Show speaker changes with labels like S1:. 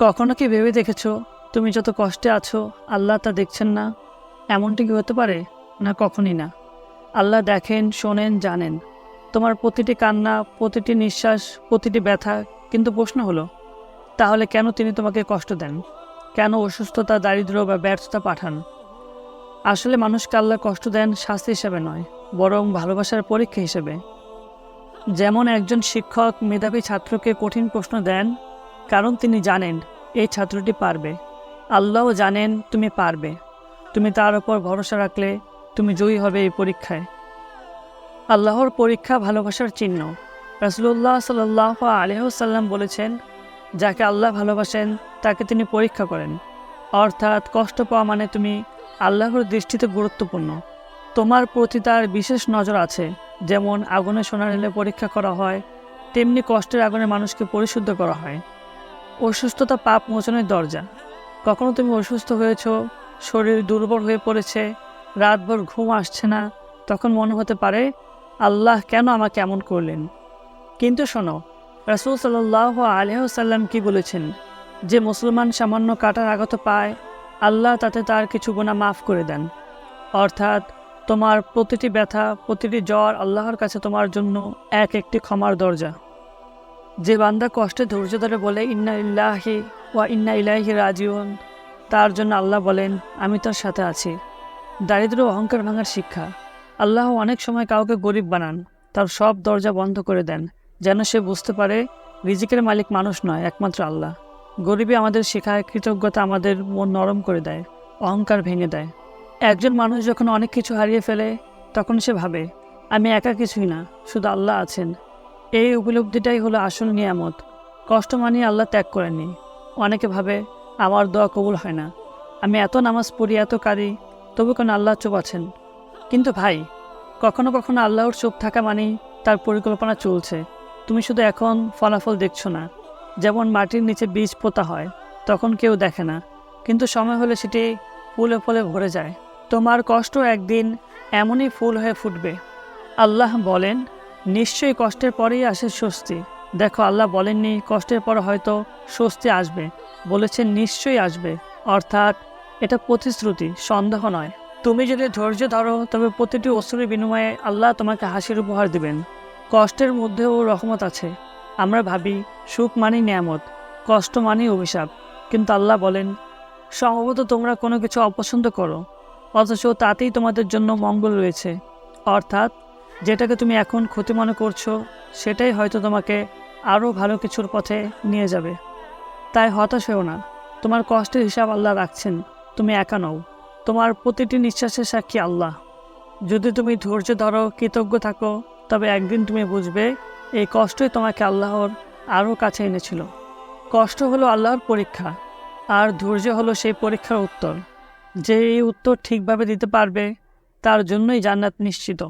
S1: কখনো কি ভেবে দেখেছ? তুমি যত কষ্টে আছো, আল্লাহ তা দেখছেন না। এমনটি কি হতে পারে? না, কখনই না। আল্লাহ দেখেন, শোনেন, জানেন। তোমার প্রতিটি কান্না, প্রতিটি নিঃশ্বাস, প্রতিটি ব্যথা কিন্তু প্রশ্ন হলো, তাহলে কেন তিনি তোমাকে কষ্ট দেন? কেন অসুস্থতা দারিদ্র বা ব্যর্থতা পাঠান? আসলে মানুষকে আল্লাহ কষ্ট দেন শাস্তি হিসেবে নয়, বরং ভালোবাসার পরীক্ষা হিসেবে। যেমন একজন শিক্ষক, মেধাবী ছাত্রকে কঠিন প্রশ্ন দেন কারণ তিনি জানেন, এই ছাত্রটি পারবে। আল্লাহও জানেন, তুমি পারবে। তুমি তার উপর ভরসা রাখলে তুমি জয়ী হবে এই পরীক্ষায়। আল্লাহর পরীক্ষা ভালোবাসার চিহ্ন। রাসুল্লাহ সাল্লাহ আলহ্লাম বলেছেন, যাকে আল্লাহ ভালোবাসেন, তাকে তিনি পরীক্ষা করেন। অর্থাৎ কষ্ট পাওয়া মানে তুমি আল্লাহর দৃষ্টিতে গুরুত্বপূর্ণ। তোমার প্রতি তার বিশেষ নজর আছে। যেমন আগুনে সোনা ঢেলে পরীক্ষা করা হয়, তেমনি কষ্টের আগুনে মানুষকে পরিশুদ্ধ করা হয়। অসুস্থতা পাপ মোচনের দরজা। কখনো তুমি অসুস্থ হয়েছ, শরীর দুর্বল হয়ে পড়েছে, রাতভর ঘুম আসছে না, তখন মনে হতে পারে, আল্লাহ কেন আমাকে এমন করলেন? কিন্তু শোনো, রাসুল সাল্লাহ আলহ্লাম কি বলেছেন? যে মুসলমান সামান্য কাটার আগত পায়, আল্লাহ তাতে তার কিছু গুণা মাফ করে দেন। অর্থাৎ, তোমার প্রতিটি ব্যথা, প্রতিটি জ্বর আল্লাহর কাছে তোমার জন্য এক একটি ক্ষমার দরজা। যে বান্দা কষ্টে ধৈর্য ধরে বলে, ইন্না ইল্লাহি ওয়া ইন্না ইলাহি রাজিউন, তার জন্য আল্লাহ বলেন, আমি তার সাথে আছি। দারিদ্র অহংকার ভাঙার শিক্ষা। আল্লাহ অনেক সময় কাউকে গরিব বানান। তার সব দরজা বন্ধ করে দেন, যেন সে বুঝতে পারে রিজিকের মালিক মানুষ নয়, একমাত্র আল্লাহ। গরিবী আমাদের শেখায়, কৃতজ্ঞতা আমাদের মন নরম করে দেয়, অহংকার ভেঙে দেয়। একজন মানুষ যখন অনেক কিছু হারিয়ে ফেলে, তখন সে ভাবে, আমি একা কিছুই না, শুধু আল্লাহ আছেন। এই উপলব্ধিটাই হলো আসল নিয়ামত। কষ্ট মানিয়ে আল্লাহ ত্যাগ করেনি অনেকে ভাবে, আমার দোয়া কবুল হয় না। আমি এত নামাজ পড়ি, এত কাঁদি, তবু কেন আল্লাহ চুপ আছেন? কিন্তু ভাই, কখনো কখনো আল্লাহর চুপ থাকা মানেই তার পরিকল্পনা চলছে। তুমি শুধু এখন ফলাফল দেখছ না। যেমন মাটির নিচে বীজ পোতা হয়, তখন কেউ দেখে না। কিন্তু সময় হলে সেটি ফুলে ফলে ভরে যায়। তোমার কষ্ট একদিন এমনই ফুল হয়ে ফুটবে। আল্লাহ বলেন নিশ্চয়ই কষ্টের পরেই আসে স্বস্তি। দেখো, আল্লাহ বলেননি, কষ্টের পর হয়তো স্বস্তি আসবে। বলেছেন, নিশ্চয়ই আসবে। অর্থাৎ, এটা প্রতিশ্রুতি, সন্দেহ নয়। তুমি যদি ধৈর্য ধরো, তবে প্রতিটি অস্ত্রের বিনিময়ে আল্লাহ তোমাকে হাসির উপহার দিবেন। কষ্টের মধ্যেও রহমত আছে। আমরা ভাবি, সুখ মানেই নিয়ামত, কষ্ট মানেই অভিশাপ। কিন্তু আল্লাহ বলেন, সম্ভবত তোমরা কোনো কিছু অপছন্দ করো, অথচ তাতেই তোমাদের জন্য মঙ্গল রয়েছে। অর্থাৎ যেটাকে তুমি এখন ক্ষতি মনে করছ, সেটাই হয়তো তোমাকে আরও ভালো কিছুর পথে নিয়ে যাবে। তাই হতাশ হও না। তোমার কষ্টের হিসাব আল্লাহ রাখছেন। তুমি একা নও। তোমার প্রতিটি নিঃশ্বাসের সাক্ষী আল্লাহ। যদি তুমি ধৈর্য ধরো, কৃতজ্ঞ থাকো, তবে একদিন তুমি বুঝবে, এই কষ্টই তোমাকে আল্লাহর আরও কাছে এনেছিল। কষ্ট হলো আল্লাহর পরীক্ষা, আর ধৈর্য হলো সেই পরীক্ষার উত্তর। যে এই উত্তর ঠিকভাবে দিতে পারবে, তার জন্যই জান্নাত নিশ্চিত।